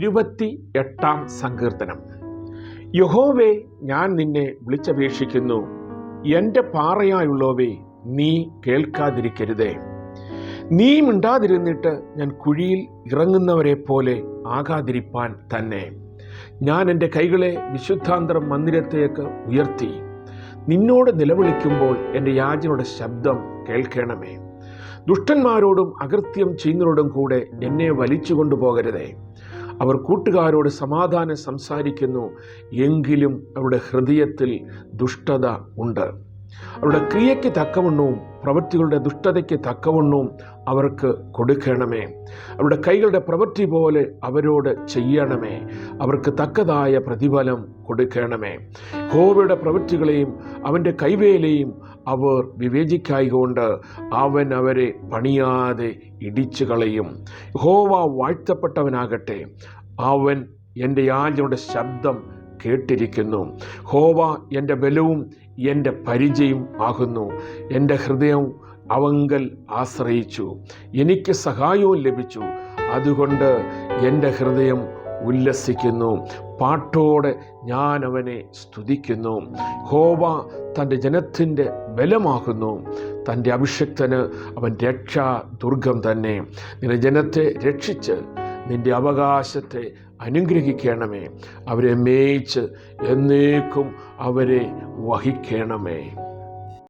ഇരുപത്തി എട്ടാം സങ്കീർത്തനം. യഹോവേ ഞാൻ നിന്നെ വിളിച്ചപേക്ഷിക്കുന്നു. എന്റെ പാറയായുള്ളവേ നീ കേൾക്കാതിരിക്കരുതേ. നീ മിണ്ടാതിരുന്നിട്ട് ഞാൻ കുഴിയിൽ ഇറങ്ങുന്നവരെ പോലെ ആകാതിരിപ്പാൻ തന്നെ. ഞാൻ എന്റെ കൈകളെ വിശുദ്ധാന്തരം മന്ദിരത്തേക്ക് ഉയർത്തി. നിന്നോട് നിലവിളിക്കുമ്പോൾ എന്റെ യാചനയുടെ ശബ്ദം കേൾക്കണമേ. ദുഷ്ടന്മാരോടും അകൃത്യം ചെയ്യുന്നവരോടും കൂടെ എന്നെ വലിച്ചു കൊണ്ടുപോകരുതേ അവർ കൂട്ടുകാരോട് സമാധാനം സംസാരിക്കുന്നു. എങ്കിലും അവരുടെ ഹൃദയത്തിൽ ദുഷ്ടത ഉണ്ട്. അവരുടെ ക്രിയയ്ക്ക് തക്കവണ്ണവും പ്രവൃത്തികളുടെ ദുഷ്ടതയ്ക്ക് തക്കവണ്ണവും അവർക്ക് കൊടുക്കണമേ. അവരുടെ കൈകളുടെ പ്രവൃത്തി പോലെ അവരോട് ചെയ്യണമേ. അവർക്ക് തക്കതായ പ്രതിഫലം കൊടുക്കണമേ. ഹോവയുടെ പ്രവൃത്തികളെയും അവന്റെ കൈവേലയും അവർ വിവേചിക്കായികൊണ്ട് അവൻ അവരെ പണിയാതെ ഇടിച്ചു കളയും ഹോവ വാഴ്ത്തപ്പെട്ടവനാകട്ടെ. അവൻ എന്റെ യാചനയുടെ ശബ്ദം കേട്ടിരിക്കുന്നു. ഹോവ എന്റെ ബലവും എന്റെ പരിചയം ആകുന്നു. എന്റെ ഹൃദയം അവങ്കൽ ആശ്രയിച്ചു. എനിക്ക് സഹായവും ലഭിച്ചു. അതുകൊണ്ട് എന്റെ ഹൃദയം ഉല്ലസിക്കുന്നു. പാട്ടോടെ ഞാൻ അവനെ സ്തുതിക്കുന്നു. ഹോവ തന്റെ ജനത്തിന്റെ ബലമാകുന്നു. തന്റെ അഭിഷക്തന് അവൻ രക്ഷാ ദുർഗം തന്നെ. നിന്റെ ജനത്തെ രക്ഷിച്ച് നിന്റെ അവകാശത്തെ അനുഗ്രഹിക്കണമേ. അവരെ മേയിച്ച് എന്നേക്കും അവരെ വഹിക്കണമേ.